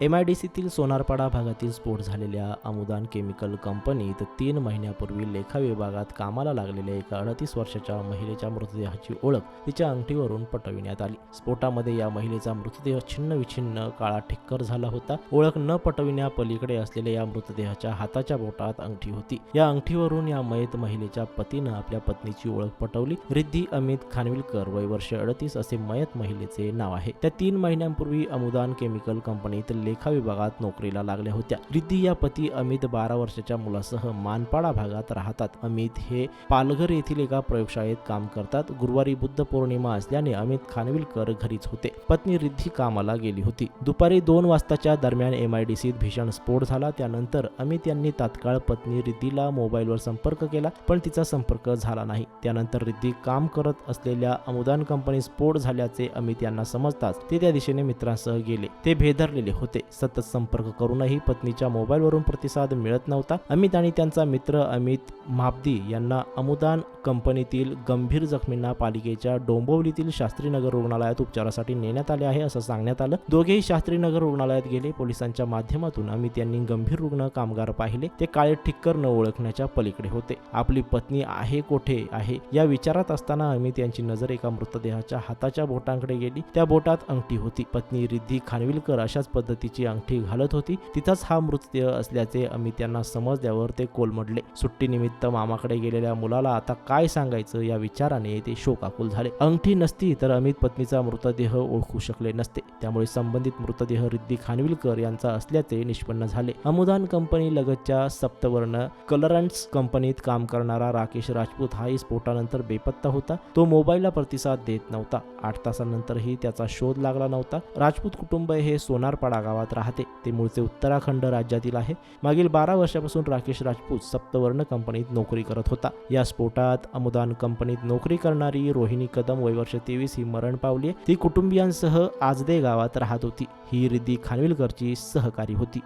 M I D सीतील सोनारपाडा भागातील स्फोट झालेल्या अमुदान केमिकल कंपनीत तीन महिन्यापूर्वी लेखा विभागात कामाला लागलेल्या एका अडतीस वर्षाच्या महिलेच्या मृतदेहाची ओळख तिच्या अंगठीवरून पटविण्यात आली. स्फोटामध्ये या महिलेचा मृतदेह छिन्न विछिन्न काळा ठिक्कर झाला होता. ओळख न पटविण्या पलीकडे असलेल्या या मृतदेहाच्या हाताच्या बोटात अंगठी होती. या अंगठीवरून या मयत महिलेच्या पतीनं आपल्या पत्नीची ओळख पटवली. रिद्धी अमित खानविलकर वय वर्ष अडतीस असे मयत महिलेचे नाव आहे. त्या तीन महिन्यांपूर्वी अमुदान केमिकल कंपनीत लेखा विभागात नोकरीला लागल्या होत्या. रिद्धी या पती अमित बारा वर्षाच्या मुलासह मानपाडा भागात राहतात. अमित हे पालघर येथील एका प्रयोगशाळेत काम करतात. गुरुवारी बुद्ध पौर्णिमा असल्याने अमित खानविलकर घरीच होते. पत्नी रिद्धी कामाला गेली होती. दुपारी दोन वाजताच्या दरम्यान एम आय डी सीत भीषण स्फोट झाला. त्यानंतर अमित यांनी तात्काळ पत्नी रिद्धीला मोबाईलवर संपर्क केला पण तिचा संपर्क झाला नाही. त्यानंतर रिद्धी काम करत असलेल्या अमुदान कंपनी स्फोट झाल्याचे अमित यांना समजताच ते त्या दिशेने मित्रांसह गेले. ते भेदरलेले होते. सतत संपर्क करूनही पत्नीच्या मोबाईलवरून प्रतिसाद मिळत नव्हता. अमित आणि त्यांचा मित्र अमित म्हापदी यांना अमुदान कंपनीतील गंभीर जखमींना पालिकेच्या डोंबिवलीतील शास्त्रीनगर रुग्णालयात उपचारासाठी नेण्यात आले आहे असं सांगण्यात आलं. दोघेही शास्त्रीनगर रुग्णालयात गेले. पोलिसांच्या माध्यमातून अमित यांनी गंभीर रुग्ण कामगार पाहिले. ते काळे ठिक्कर न ओळखण्याच्या पलीकडे होते. आपली पत्नी आहे कोठे आहे या विचारात असताना अमित यांची नजर एका मृतदेहाच्या हाताच्या बोटांकडे गेली. त्या बोटात अंगठी होती. पत्नी रिद्धी खानविलकर अशाच तिची अंगठी घालत होती. तिथंच हा मृतदेह असल्याचे अमित यांना समजल्यावर ते कोलमडले सुट्टीनिमित्त मामाकडे गेलेल्या मुलाला आता काय सांगायचं या विचाराने ते शोकाकुल झाले. अंगठी नसती तर अमित पत्नीचा मृतदेह ओळखू शकले नसते. त्यामुळे संबंधित मृतदेह रिद्धी खानविलकर यांचा असल्याचे निष्पन्न झाले. अमुदान कंपनी लगतच्या सप्तवर्ण कलरंट्स कंपनीत काम करणारा राकेश राजपूत हाही स्फोटानंतर बेपत्ता होता. तो मोबाईलला प्रतिसाद देत नव्हता. आठ तासानंतरही त्याचा शोध लागला नव्हता. राजपूत कुटुंब हे सोनारपाडा गावात राहते. ते मूळचे उत्तराखंड राज्यातील आहे. मागील बारा वर्षापासून राकेश राजपूत सप्तवर्ण कंपनीत नोकरी करत होता. या स्फोटात अमुदान कंपनीत नोकरी करणारी रोहिणी कदम वय वर्ष तेवीस ही मरण पावली ती कुटुंबियांसह आजदे गावात राहत होती. ही रिद्धी खानविलकरची सहकारी होती.